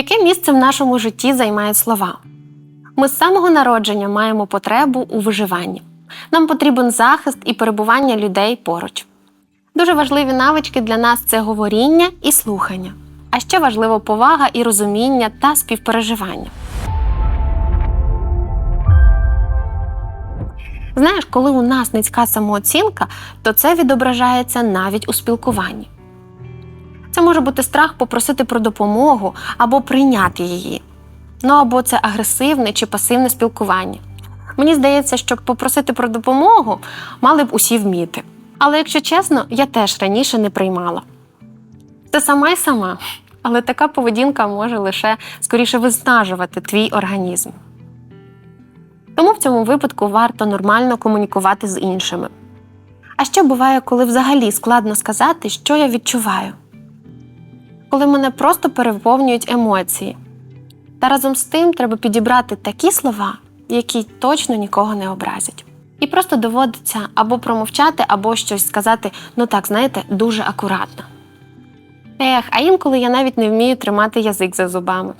Яке місце в нашому житті займають слова? Ми з самого народження маємо потребу у виживанні. Нам потрібен захист і перебування людей поруч. Дуже важливі навички для нас це говоріння і слухання. А ще важливо повага і розуміння та співпереживання. Знаєш, коли у нас низька самооцінка, то це відображається навіть у спілкуванні. Це може бути страх попросити про допомогу або прийняти її. Ну або це агресивне чи пасивне спілкування. Мені здається, що попросити про допомогу мали б усі вміти. Але якщо чесно, я теж раніше не приймала. Це сама й сама, але така поведінка може лише скоріше виснажувати твій організм. Тому в цьому випадку варто нормально комунікувати з іншими. А що буває, коли взагалі складно сказати, що я відчуваю? Коли мене просто переповнюють емоції. Та разом з тим треба підібрати такі слова, які точно нікого не образять. І просто доводиться або промовчати, або щось сказати, ну так, знаєте, дуже акуратно. Ех, а інколи я навіть не вмію тримати язик за зубами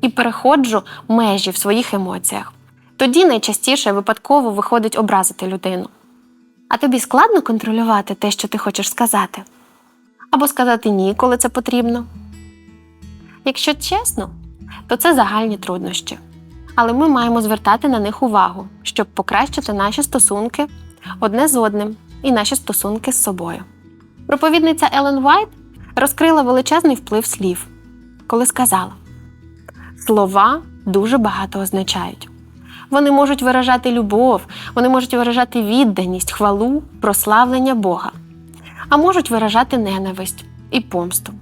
і переходжу межі в своїх емоціях. Тоді найчастіше випадково виходить образити людину. А тобі складно контролювати те, що ти хочеш сказати? Або сказати ні, коли це потрібно. Якщо чесно, то це загальні труднощі. Але ми маємо звертати на них увагу, щоб покращити наші стосунки одне з одним і наші стосунки з собою. Проповідниця Елен Вайт розкрила величезний вплив слів, коли сказала: слова дуже багато означають. Вони можуть виражати любов, вони можуть виражати відданість, хвалу, прославлення Бога, а можуть виражати ненависть і помсту.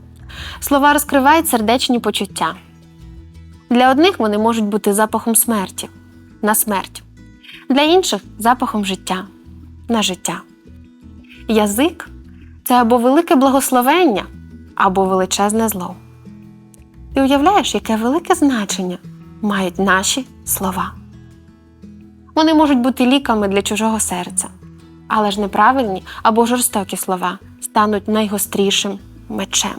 Слова розкривають сердечні почуття. Для одних вони можуть бути запахом смерті на смерть, для інших запахом життя на життя. Язик це або велике благословення, або величезне зло. Ти уявляєш, яке велике значення мають наші слова. Вони можуть бути ліками для чужого серця, але ж неправильні або жорстокі слова стануть найгострішим мечем,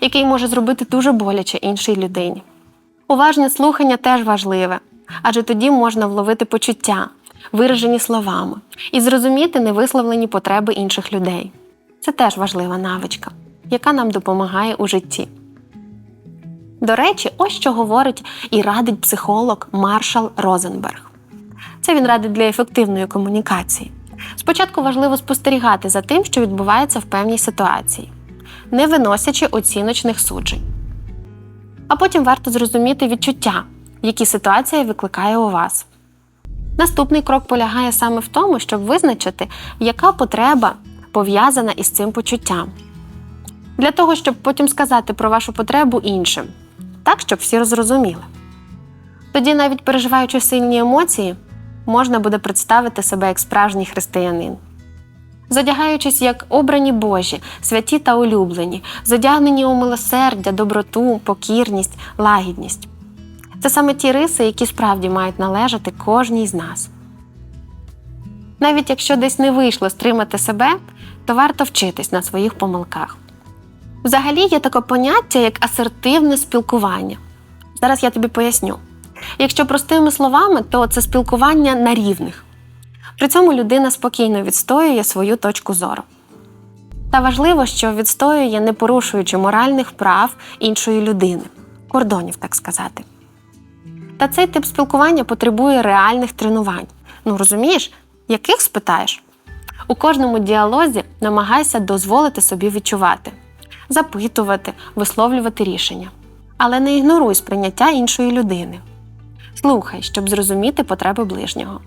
який може зробити дуже боляче іншій людині. Уважне слухання теж важливе, адже тоді можна вловити почуття, виражені словами, і зрозуміти невисловлені потреби інших людей. Це теж важлива навичка, яка нам допомагає у житті. До речі, ось що говорить і радить психолог Маршал Розенберг. Це він радить для ефективної комунікації. Спочатку важливо спостерігати за тим, що відбувається в певній ситуації, не виносячи оціночних суджень. А потім варто зрозуміти відчуття, які ситуація викликає у вас. Наступний крок полягає саме в тому, щоб визначити, яка потреба пов'язана із цим почуттям. Для того, щоб потім сказати про вашу потребу іншим, так, щоб всі зрозуміли. Тоді, навіть переживаючи сильні емоції, можна буде представити себе як справжній християнин. Задягаючись як обрані Божі, святі та улюблені, задягнені у милосердя, доброту, покірність, лагідність. Це саме ті риси, які справді мають належати кожній з нас. Навіть якщо десь не вийшло стримати себе, то варто вчитись на своїх помилках. Взагалі є таке поняття, як асертивне спілкування. Зараз я тобі поясню. Якщо простими словами, то це спілкування на рівних. При цьому людина спокійно відстоює свою точку зору. Та важливо, що відстоює, не порушуючи моральних прав іншої людини, кордонів, так сказати. Та цей тип спілкування потребує реальних тренувань. Ну розумієш, яких спитаєш? У кожному діалозі намагайся дозволити собі відчувати, запитувати, висловлювати рішення. Але не ігноруй сприйняття іншої людини. Слухай, щоб зрозуміти потреби ближнього.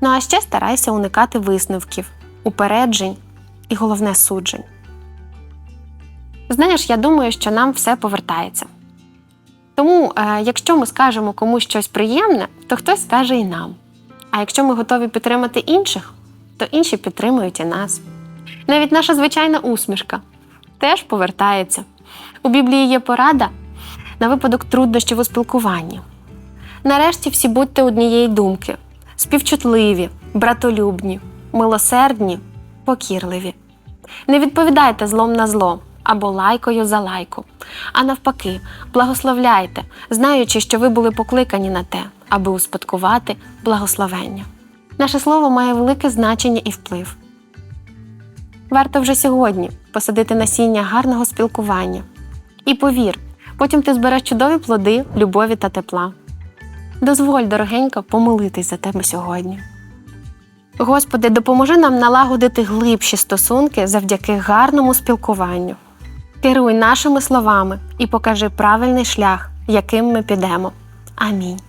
Ну а ще старайся уникати висновків, упереджень і головне суджень. Знаєш, я думаю, що нам все повертається. Тому, е, якщо ми скажемо комусь щось приємне, то хтось скаже і нам. А якщо ми готові підтримати інших, то інші підтримують і нас. Навіть наша звичайна усмішка теж повертається. У Біблії є порада на випадок труднощів у спілкуванні. Нарешті всі будьте однієї думки, співчутливі, братолюбні, милосердні, покірливі. Не відповідайте злом на зло, або лайкою за лайку. А навпаки, благословляйте, знаючи, що ви були покликані на те, аби успадкувати благословення. Наше слово має велике значення і вплив. Варто вже сьогодні посадити насіння гарного спілкування. І повір, потім ти збереш чудові плоди любові та тепла. Дозволь, дорогенько, помолитись за тебе сьогодні. Господи, допоможи нам налагодити глибші стосунки завдяки гарному спілкуванню. Керуй нашими словами і покажи правильний шлях, яким ми підемо. Амінь.